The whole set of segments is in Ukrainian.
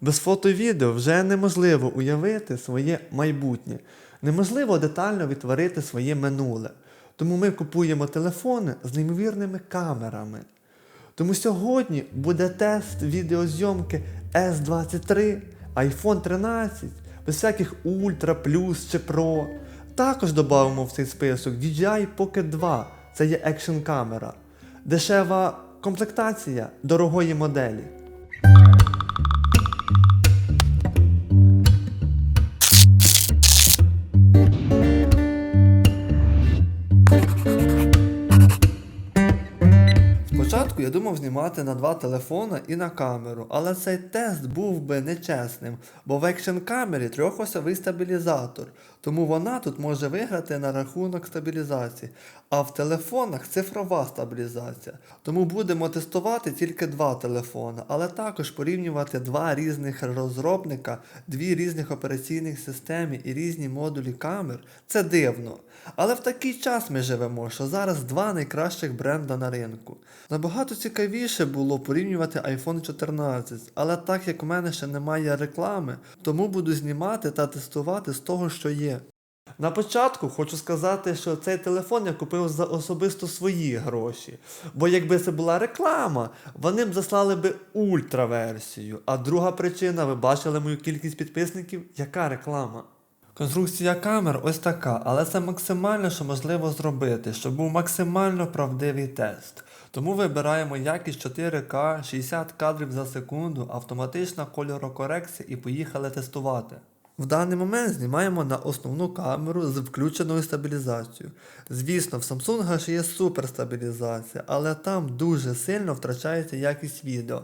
Без фото відео вже неможливо уявити своє майбутнє. Неможливо детально відтворити своє минуле. Тому ми купуємо телефони з неймовірними камерами. Тому сьогодні буде тест відеозйомки S23, iPhone 13, без всяких Ultra, Plus чи Pro. Також додамо в цей список DJI Pocket 2, це є екшн камера. Дешева комплектація дорогої моделі. Спочатку я думав знімати на два телефони і на камеру, але цей тест був би нечесним, бо в екшн камері трьохосовий стабілізатор, тому вона тут може виграти на рахунок стабілізації, а в телефонах цифрова стабілізація. Тому будемо тестувати тільки два телефони, але також порівнювати два різних розробника, дві різних операційних системи і різні модулі камер. Це дивно. Але в такий час ми живемо, що зараз два найкращих бренда на ринку. Набагато цікавіше було порівнювати iPhone 14, але так як у мене ще немає реклами, тому буду знімати та тестувати з того, що є. На початку хочу сказати, що цей телефон я купив за особисто свої гроші. Бо якби це була реклама, вони б заслали би ультраверсію. А друга причина, ви бачили мою кількість підписників, яка реклама? Конструкція камер ось така, але це максимально, що можливо зробити, щоб був максимально правдивий тест. Тому вибираємо якість 4К 60 кадрів за секунду, автоматична кольорокорекція і поїхали тестувати. В даний момент знімаємо на основну камеру з включеною стабілізацією. Звісно, в Samsung ще є суперстабілізація, але там дуже сильно втрачається якість відео.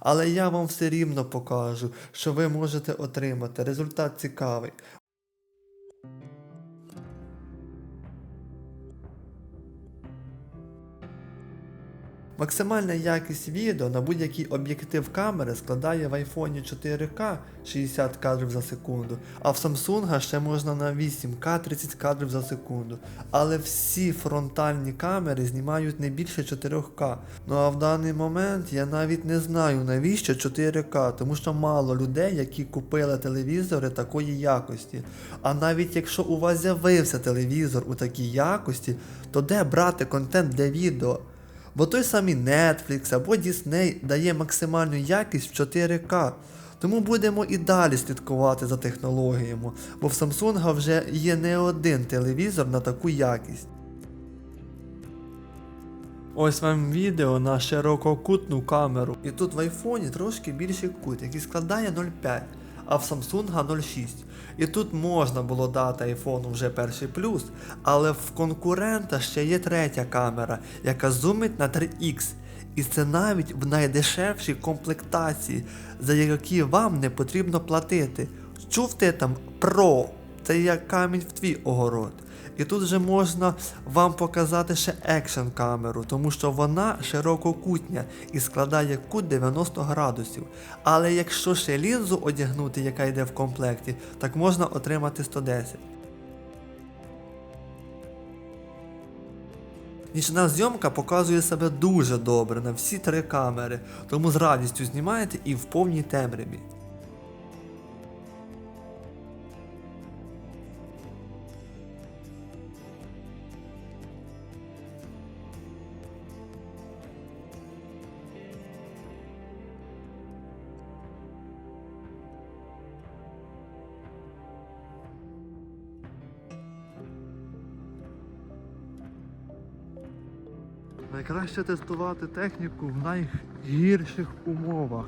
Але я вам все рівно покажу, що ви можете отримати. Результат цікавий. Максимальна якість відео на будь-який об'єктив камери складає в iPhone 4К 60 кадрів за секунду, а в Samsung ще можна на 8К 30 кадрів за секунду. Але всі фронтальні камери знімають не більше 4К. Ну а в даний момент я навіть не знаю навіщо 4К, тому що мало людей, які купили телевізори такої якості. А навіть якщо у вас з'явився телевізор у такій якості, то де брати контент для відео? Бо той самий Netflix або Disney дає максимальну якість в 4К. Тому будемо і далі слідкувати за технологіями, бо в Samsung вже є не один телевізор на таку якість. Ось вам відео на ширококутну камеру. І тут в айфоні трошки більший кут, який складає 0,5, а в Samsung 0,6. І тут можна було дати айфону вже перший плюс, але в конкурента ще є третя камера, яка зумить на 3х. І це навіть в найдешевшій комплектації, за які вам не потрібно платити. Чув ти там Pro, це як камінь в твій огород. І тут вже можна вам показати ще екшн камеру, тому що вона ширококутня і складає кут 90 градусів. Але якщо ще лінзу одягнути, яка йде в комплекті, так можна отримати 110. Нічна зйомка показує себе дуже добре на всі три камери, тому з радістю знімаєте і в повній темряві. Найкраще тестувати техніку в найгірших умовах,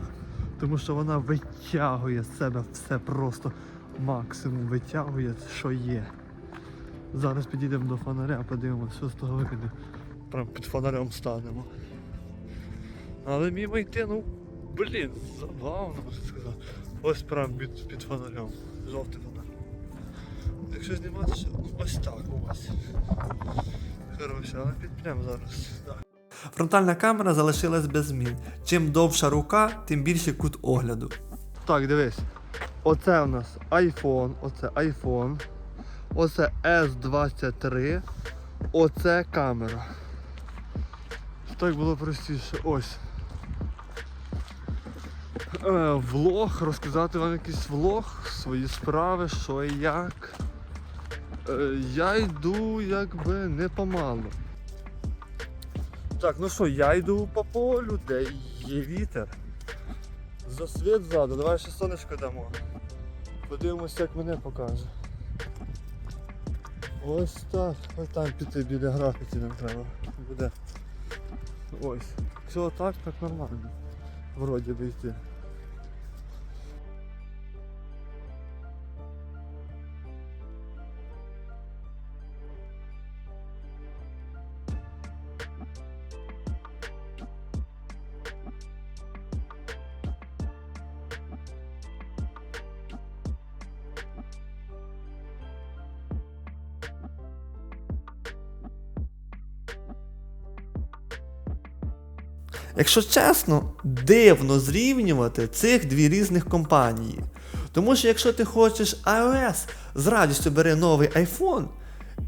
тому що вона витягує з себе все просто максимум витягує, що є. Зараз підійдемо до фонаря, подивимося, що з того вийде. Прям під фонарем станемо. Але мімо йти, ну, блін, забавно, можна сказати. Ось прям під, під фонарем. Жовтий фонар. Якщо знімати, ось так ось. Коротше, але підпрям зараз. Фронтальна камера залишилась без змін. Чим довша рука, тим більший кут огляду. Так, дивись. Оце у нас iPhone, оце iPhone, оце S23, оце камера. Так було простіше. Ось. е, влог, розказати вам якийсь влог, свої справи, що і як. Е, я йду якби не помалу. Так, ну що, я йду по полю, де є вітер. Засвіт ззаду, давай ще сонечко дамо. Подивимося, як мене покаже. Ось так. Ось там піти біля графіті нам треба. Буде. Ось. Все так, так нормально. Вроді би йти. Якщо чесно, дивно зрівнювати цих дві різних компанії. Тому що якщо ти хочеш iOS, з радістю бери новий iPhone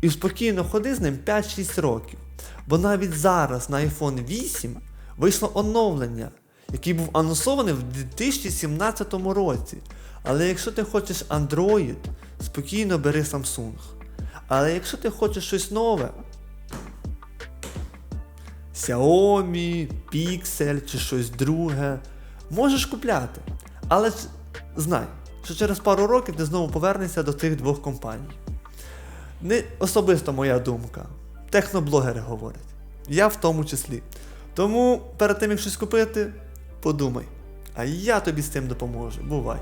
і спокійно ходи з ним 5-6 років. Бо навіть зараз на iPhone 8 вийшло оновлення, який був анонсований в 2017 році. Але якщо ти хочеш Android, спокійно бери Samsung. Але якщо ти хочеш щось нове, Xiaomi, Pixel чи щось друге. Можеш купляти. Але знай, що через пару років ти знову повернешся до цих двох компаній. Не особисто моя думка. Техноблогери говорять. Я в тому числі. Тому перед тим як щось купити, подумай. А я тобі з цим допоможу. Бувай.